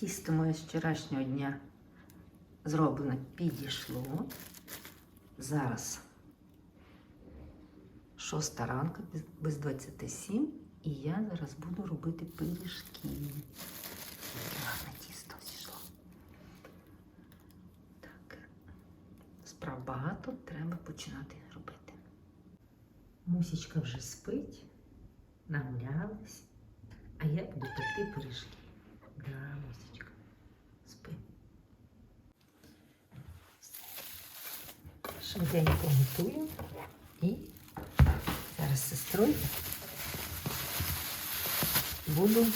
Тісто моє з вчорашнього дня зроблено підійшло. Зараз шоста ранка, без- без 27, і я зараз буду робити пиріжки. Гарне тісто зійшло. Так, справ багато, треба починати робити. Мусічка вже спить, нагулялась, а я буду пекти пиріжки. Да, Мусічка, Швиденько готую і зараз з сестрою буду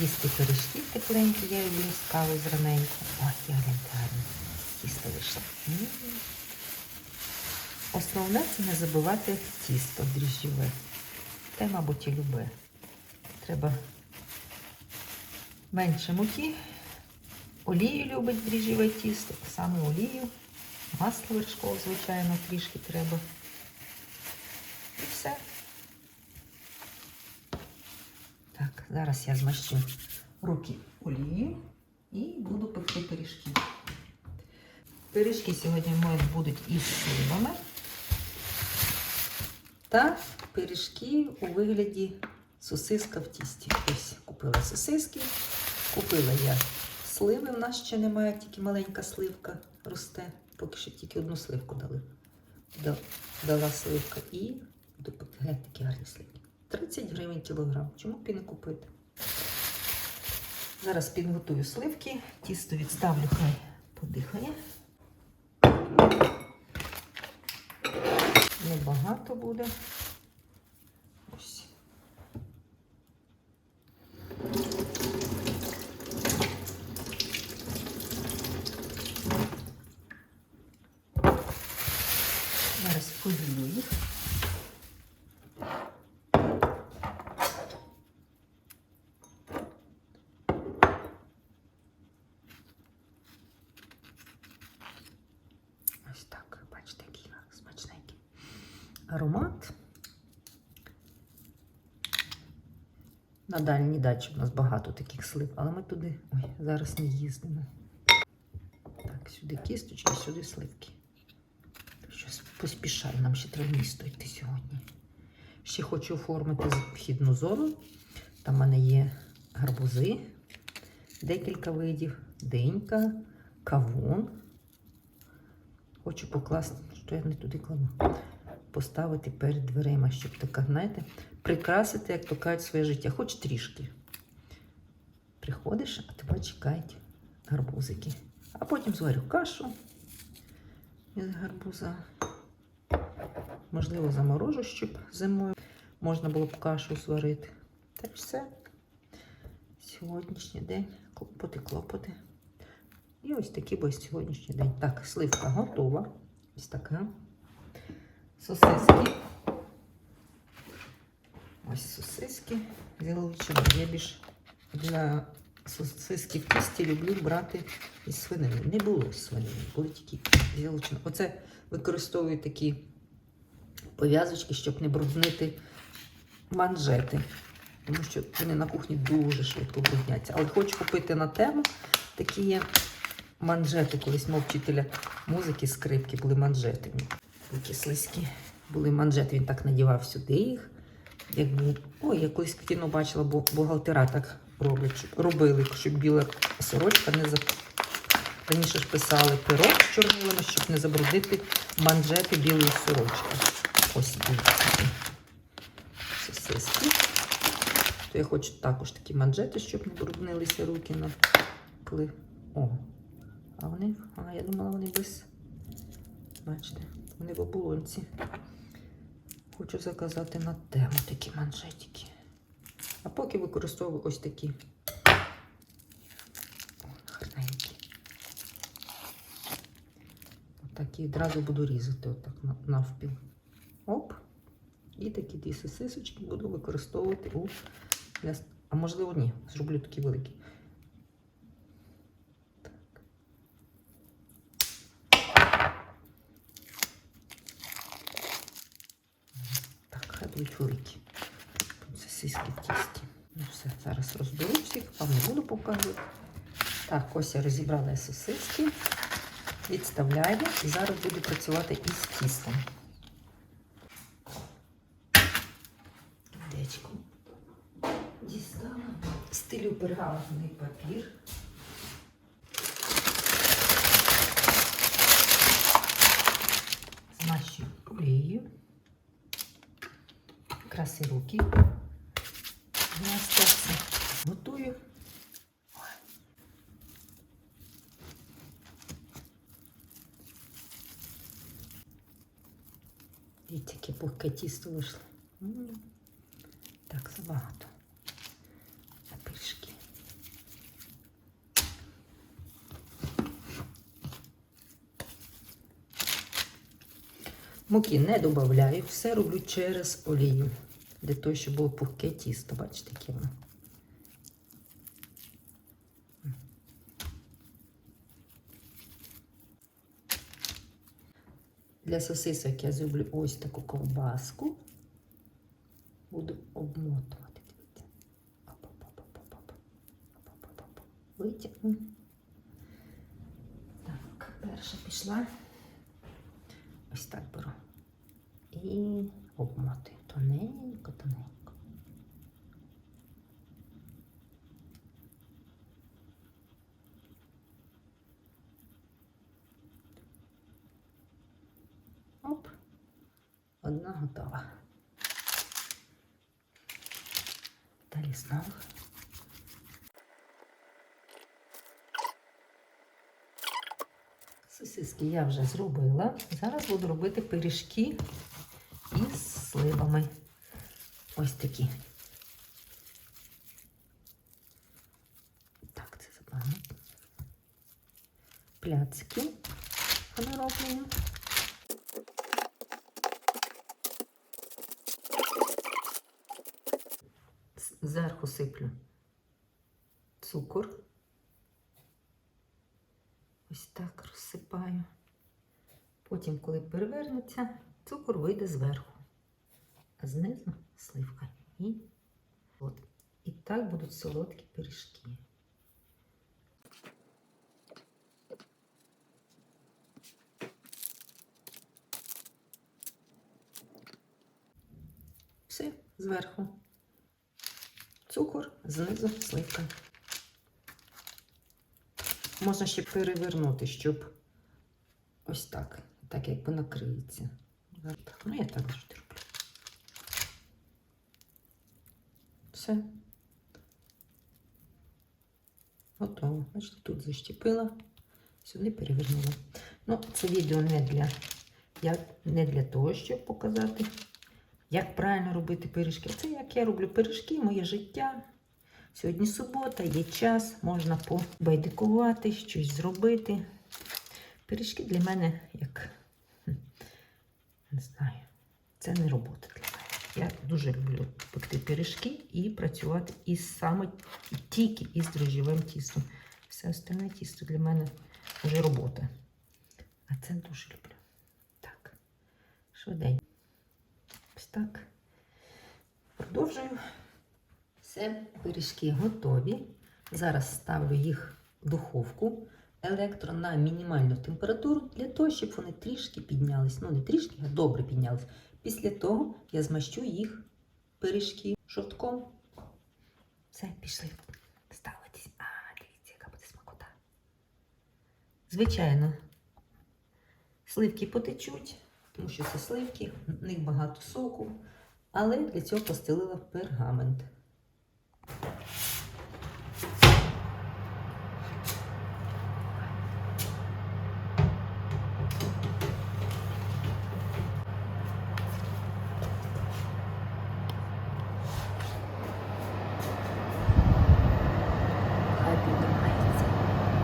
їсти пиріжки тепленькі, я з кавою зраненько. Ой, я гарно. Тісто вийшло. Основне це не забувати тісто дріжджове. Те, мабуть, і любе. Треба менше муки. Олію любить дріжджове тісто, саме олію. Масло вершкове, звичайно, трішки треба. І все. Так, зараз я змащу руки олією і буду пекти пиріжки. Пиріжки сьогодні в мене будуть із сливами. Та пиріжки у вигляді сосиска в тісті. Ось купила сосиски, купила я сливи. В нас ще немає, тільки маленька сливка росте. Поки що тільки одну сливку дали. Дала сливка і пекти такі гарні сливки. 30 гривень кілограм. Чому б і не купити? Зараз підготую сливки, тісто відставлю, хай подихає. Небагато буде. Ось. Зараз поділю їх. Ось так, бачите, який смачненький аромат. На дальній дачі у нас багато таких слив, але ми туди ой, зараз не їздимо. Так, сюди кісточки, сюди сливки. Щось поспішаю, нам ще треба місто йти сьогодні. Ще хочу оформити вхідну зону. Там в мене є гарбузи, декілька видів, динька, кавун. Хочу покласти, що я не туди кладу. Поставити перед дверима, щоб така, знаєте, прикрасити, як то кажуть, своє життя, хоч трішки. Приходиш, а тебе чекають гарбузики. А потім зварю кашу із гарбуза. Можливо, заморожу, щоб зимою можна було б кашу зварити. Та й все. Сьогоднішній день клопоти, клопоти. І ось такий був сьогоднішній день. Так, сливка готова. Ось така. Сосиски. Ось сосиски з яловичиною. Я більш для сосиски в тісті люблю брати із свинини. Не було свинини, були тільки з яловичиною. Оце використовую такі пов'язочки, щоб не бруднити манжети. Тому що вони на кухні дуже швидко брудняться. Але хочу купити на тему такі є манжети. Колись мов вчителя музики, скрипки були манжети. Такі слизькі були манжети. Він так надівав сюди їх. Як був, ой, якось в кіно бачила, бо бухгалтера так роблять, робили, щоб біла сорочка не за. Раніше ж писали пирог з чорнилами, щоб не забруднити манжети білої сорочки. Ось. Сосиски. То я хочу також такі манжети, щоб не бруднилися руки на коли. О, а вони, а я думала, вони без. Бачите, вони в оболонці. Хочу заказати на тему такі манжетики. А поки використовую ось такі. О, гарненькі. Отак і одразу буду різати отак навпіл. Оп. І такі дві сосисочки буду використовувати у А можливо, ні, зроблю такі великі. Так, хай будуть великі. Сосиски в тісті. Ну все, зараз розберу всіх, вам не буду показувати. Так, ось я розібрала сосиски, відставляю і зараз буду працювати із тістом. Дечко. Дістала. Стилю пергаментний папір. Змащую олією. Краси руки. Настя готую. Дивіться, яке пухке тісто вийшло. Так, забагато. На пиріжки. Муки не додаю, все роблю через олію. Для того, щоб було пухке тісто. Бачите, яке воно. Для сосисок я зроблю ось таку ковбаску. Буду обмотувати. Витягну. Так, перша пішла. Ось так беру. І обмотую. Тоненько, тоненько. Оп. Одна готова. Далі знову. Сосиски я вже зробила. Зараз буду робити пиріжки із сливами. Ось такі. Так, це забагато. Пляцки нароблені. З- Зверху сиплю цукор. Ось так розсипаю. Потім, коли перевернеться, цукор вийде зверху, а знизу сливка. І, от. І так будуть солодкі пиріжки. Все зверху. Цукор, знизу сливка. Можна ще перевернути, щоб ось так, так якби накриється. Так, Ну, я так завжди роблю. Все. Готово. Бачите, тут защепила, сюди перевернула. Ну, це відео не для, я, не для того, щоб показати, як правильно робити пиріжки. Це як я роблю пиріжки, моє життя. Сьогодні субота, є час, можна побайдикувати, щось зробити. Пиріжки для мене як не знаю, це не робота для мене. Я дуже люблю пекти пиріжки і працювати із саме тільки із дрожжєвим тістом. Все остальне тісто для мене вже робота. А це дуже люблю. Так, швиденько. Так. Продовжую. Все, пиріжки готові. Зараз ставлю їх в духовку електро на мінімальну температуру для того, щоб вони трішки піднялись. Ну, не трішки, а добре піднялись. Після того я змащу їх пиріжки шовтком. Все, пішли ставитись. А, дивіться, яка буде смакота. Звичайно, сливки потечуть, тому що це сливки, в них багато соку. Але для цього постелила пергамент. Хай піднімається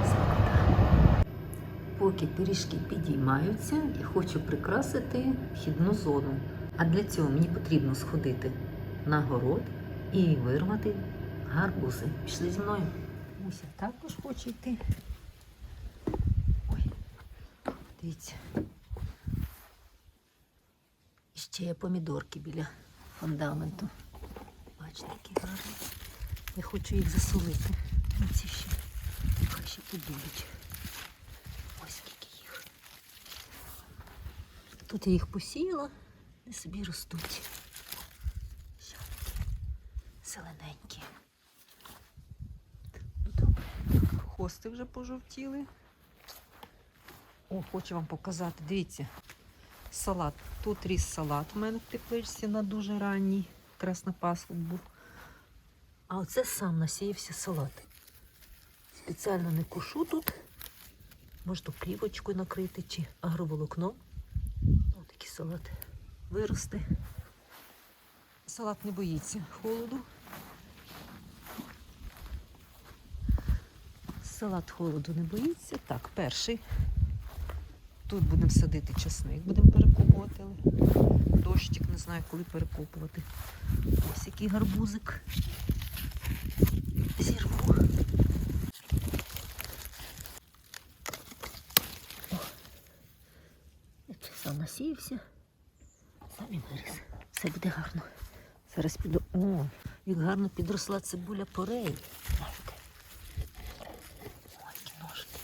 смакота. Поки пиріжки підіймаються, я хочу прикрасити вхідну зону. А для цього мені потрібно сходити на город і вирвати гарбузи. Пішли зі мною. Муся також хоче йти. Ой, дивіться. І ще є помідорки біля фундаменту. Бачите, які гарні. Я хочу їх засолити. Ці ще. Хай ще тут будуть. Ось скільки їх. Тут я їх посіяла і собі ростуть. Що зелененькі. Ну. Хости вже пожовтіли. О, хочу вам показати. Дивіться, салат. Тут ріс салат у мене в тепличці на дуже ранній. Краснопаслук був. А оце сам насіявся салат. Спеціально не кушу тут. Можна плівочкою накрити чи агроволокном. Салат виросте. Салат не боїться холоду. Салат холоду не боїться. Так, перший. Тут будемо садити часник, будемо перекопувати. Дощик, не знаю, коли перекопувати. Ось який гарбузик. Зірву. О, як насіявся, сам виріс. Все буде гарно. Зараз піду. О, як гарно підросла цибуля порей. Бачите? Ой, які ножки.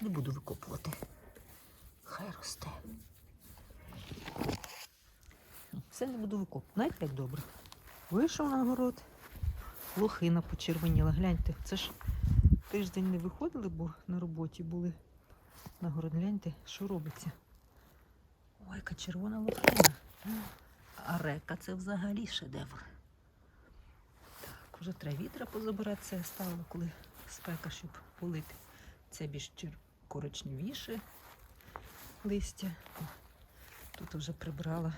Не буду викопувати. Хай росте. Все не буду викопувати. Знаєте, як добре. Вийшов на город, лохина почервоніла. Гляньте, це ж тиждень не виходили, бо на роботі були на город. Гляньте, що робиться. Ой, яка червона лохина. А река це взагалі шедевр. Так, вже треба вітра позабирати. Це я коли спека, щоб полити. Це більш коричневіше листя. О, Тут вже прибрала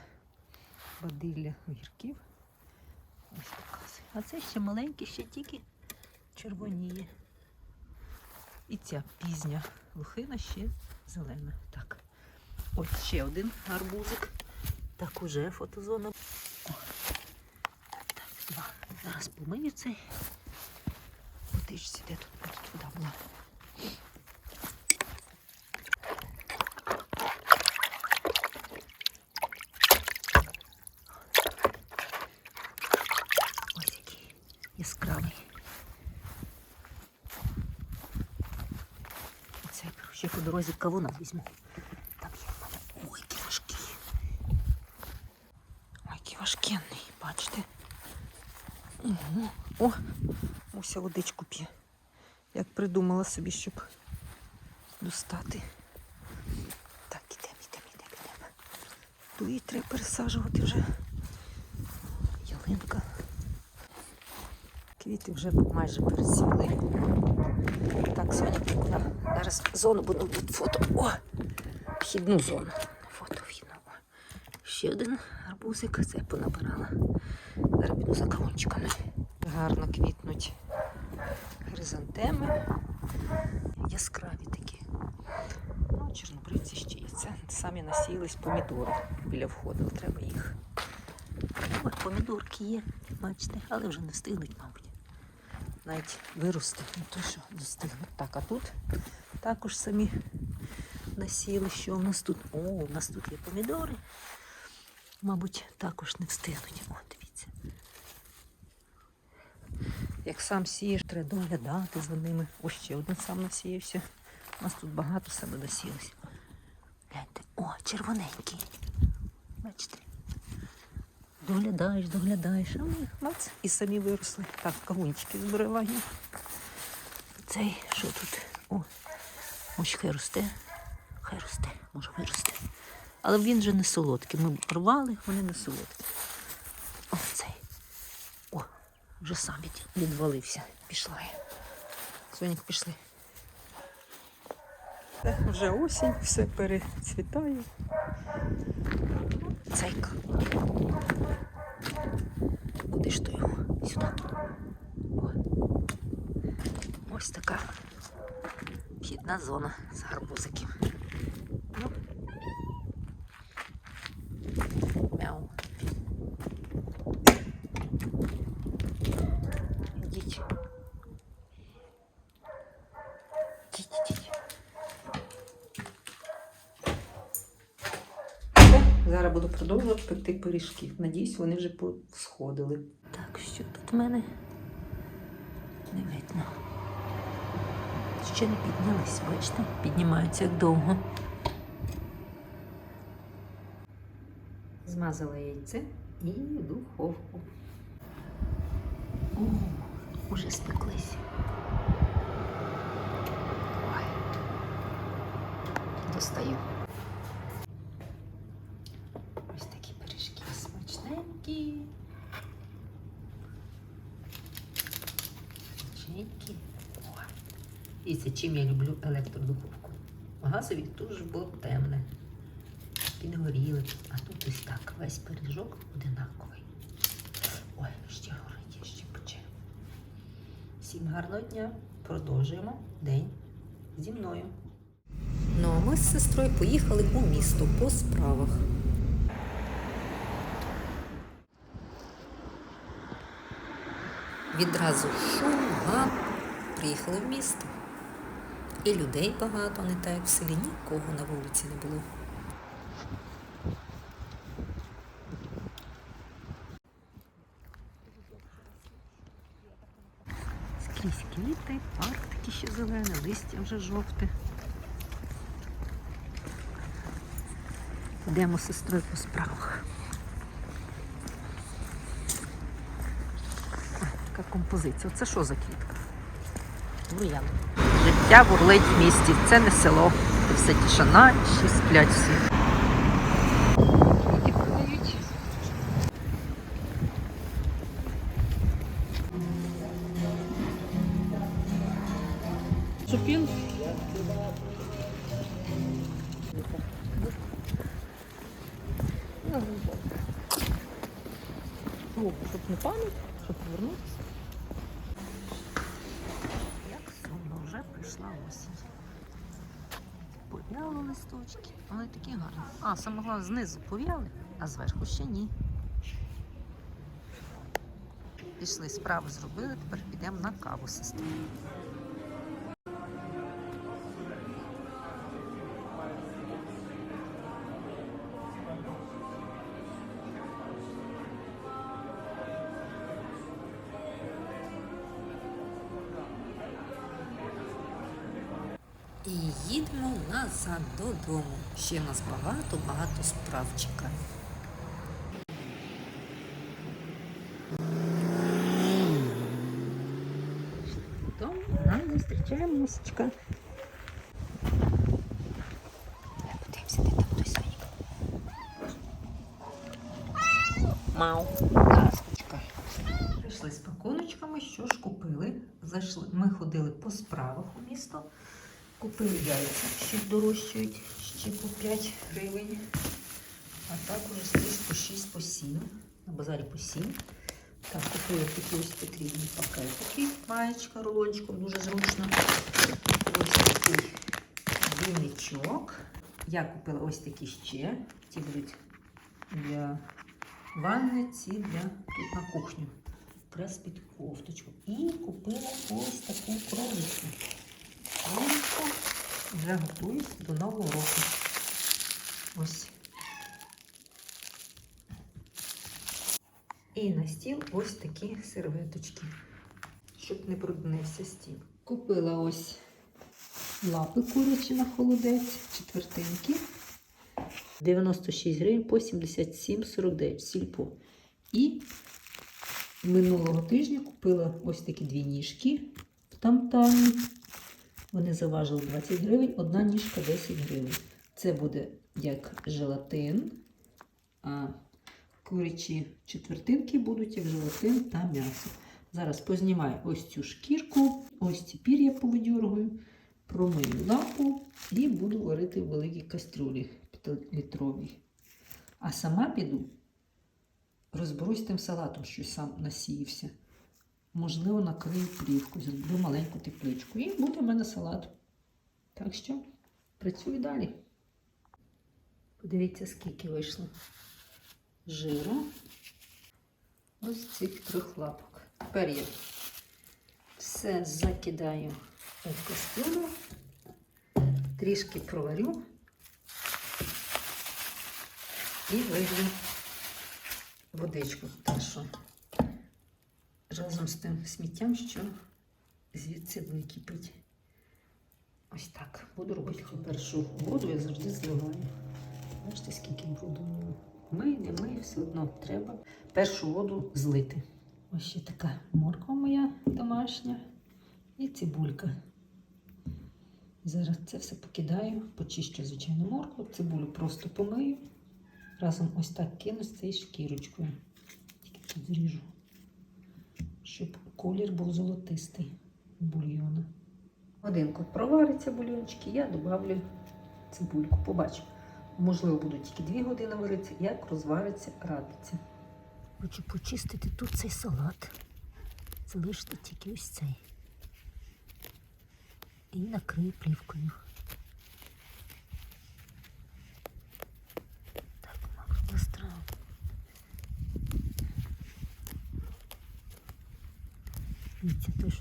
бадилля огірків. Ось показую. А це ще маленький, ще тільки червоніє. І ця пізня лухина ще зелена. Так. Ось ще один гарбузик. Так уже фотозона. О. Так, два. Зараз помию цей. Потичці, де тут, тут вода була. Ось який яскравий. Оце ще по дорозі кавуна візьму. Там є. Ой, який важкий. Ой, який важкенний, бачите? Угу. О, Муся водичку п'є. Як придумала собі, щоб достати. Так, ідемо, ідемо, ідемо, ідемо. Ту її треба пересаджувати вже. Ялинка. Квіти вже майже пересіли. Так, Соня, зараз зону буду фото. О! Вхідну зону. Фото вхідну. Ще один арбузик, це понабирала. Зараз піду за кавунчиками. Гарно квітнуть хризантеми. Яскраві такі. Ну, чорнобривці ще є. Це самі насіялись помідори біля входу. Треба їх. Ой, помідорки є, бачите, але вже не встигнуть. Навіть вирости. Ну то що, достигне. Так, а тут також самі насіяли, що у нас тут. О, у нас тут є помідори. Мабуть, також не встигнуть. О, дивіться. Як сам сієш, треба доглядати за ними. Ось ще один сам насіявся. У нас тут багато себе насіялося. Гляньте, о, червоненький. Бачите? Доглядаєш, доглядаєш, а вони Мац, і самі виросли. Так, кавунчики зберегаю. Цей, що тут? О, ось хай росте. Хай росте, може виросте. Але він же не солодкий. Ми рвали, вони не солодкі. Ось цей. О, вже сам від- відвалився. Пішла я. Сонік, пішли. Вже осінь, все перецвітає. Цейка. Куди ж то його? Сюди. О. Ось така вхідна зона з гарбузиків. Ну. Зараз пекти пиріжки. Надіюсь, вони вже всходили. Так, що тут в мене? Не видно. ще не піднялись, бачите? Піднімаються як довго. Змазала яйце і в духовку. О, уже спеклись. Ой. Достаю. Ось такі пиріжки смачненькі. Смачненькі. О. І це електродуховку. Газові дуже було темне. Підгоріли. А тут ось так весь пиріжок одинаковий. Ой, ще горить, ще пече. Всім гарного дня. Продовжуємо день зі мною. Ну, а ми з сестрою поїхали у місто по справах. Відразу шум, гам. Приїхали в місто. І людей багато, не так як в селі, нікого на вулиці не було. Скрізь квіти, парк такий ще зелений, листя вже жовте. Йдемо з сестрою по справах. Ой, Така композиція. Це що за квітка? Бур'ян. Життя бурлить в місті. Це не село. Це все тишина, всі сплять всі. Пов'яли, а зверху ще ні. Пішли справи зробили, тепер підемо на каву з сестрою. І їдемо назад додому. Ще в нас багато-багато справ чекає. Додому нам зустрічає мусочка. Подивимося, де там той Сонік. Мау. Казочка. Прийшли з пакуночками, що ж купили. Зайшли. Ми ходили по справах у місто. Купили яйця, що дорожчають ще по 5 гривень. А так уже скрізь по 6 по 7. На базарі по 7. Так, купили такі ось потрібні пакетики. Маєчка рулончиком, дуже зручно. Ось такий вінничок. Я купила ось такі ще. Ті будуть для ванни, ці для тут на кухню. Прес під кофточку. І купила ось таку кроличку. Кроличку вже готуюсь до нового року. Ось. І на стіл ось такі серветочки, щоб не бруднився стіл. Купила ось лапи курячі на холодець, четвертинки. 96 гривень по 77,49 сільпо. І минулого тижня купила ось такі дві ніжки в тамтамі. Вони заважили 20 гривень, одна ніжка 10 гривень. Це буде як желатин, а курячі четвертинки будуть як желатин та м'ясо. Зараз познімаю ось цю шкірку, ось ці пір'я повидьоргую, промию лапу і буду варити в великій кастрюлі 5-літровій. А сама піду, розберусь тим салатом, що сам насіявся. Можливо, накрию плівку, зроблю маленьку тепличку. І буде в мене салат. Так що працюю далі. Подивіться, скільки вийшло жиру. Ось цих трьох лапок. Тепер я все закидаю у кастрюлю, трішки проварю і вилью водичку. Так що разом з тим сміттям, що звідси википить. Ось так. Буду робити першу воду, я завжди зливаю. Бачите, скільки бруду. Ми, не ми, все одно треба першу воду злити. Ось ще така морква моя домашня і цибулька. Зараз це все покидаю, почищу, звичайно, моркву, цибулю просто помию. Разом ось так кину з цією шкірочкою. Тільки тут зріжу, щоб колір був золотистий бульйону. Годинку провариться бульйончики, я додавлю цибульку. Побачу. Можливо, будуть тільки дві години варитися, як розвариться, радиться. Хочу почистити тут цей салат. Залишити тільки ось цей. І накрию плівкою.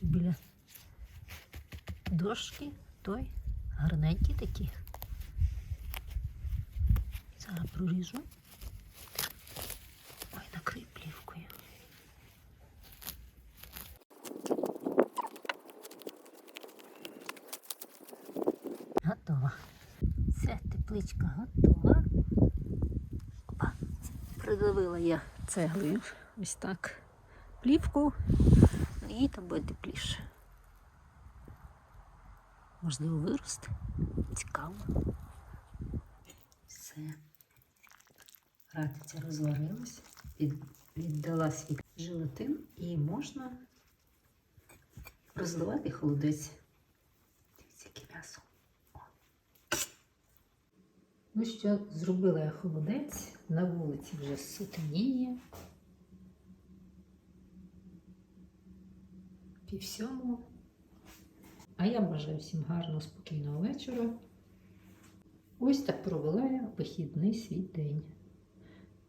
Дивіться, біля дошки, той гарненький такий. Зараз проріжу. Ой, накрий плівкою. Готова. Все, тепличка готова. Опа. Придавила я цеглою. Ось так. Плівку. І там буде тепліше. Можливо, виросте. Цікаво. Все. Ратиця розварилась, віддала свій желатин і можна розливати холодець. Дивіться, яке м'ясо. Ну що, зробила я холодець, на вулиці вже сутеніє. Пів сьомого. А я бажаю всім гарного, спокійного вечора. Ось так провела я вихідний свій день.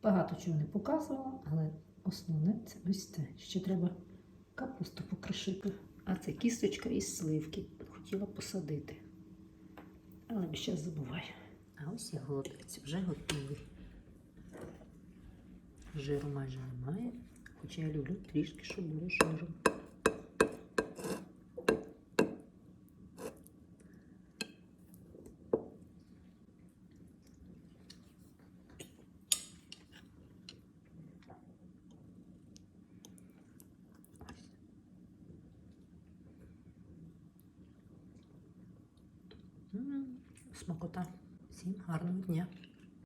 Багато чого не показувала, але основне це ось це. Ще треба капусту покришити. А це кісточка із сливки. Хотіла посадити. Але зараз забуваю. А ось я голодець вже готовий. Жиру майже немає. Хоча я люблю трішки, щоб було жиру. Смакота. Всім гарного дня.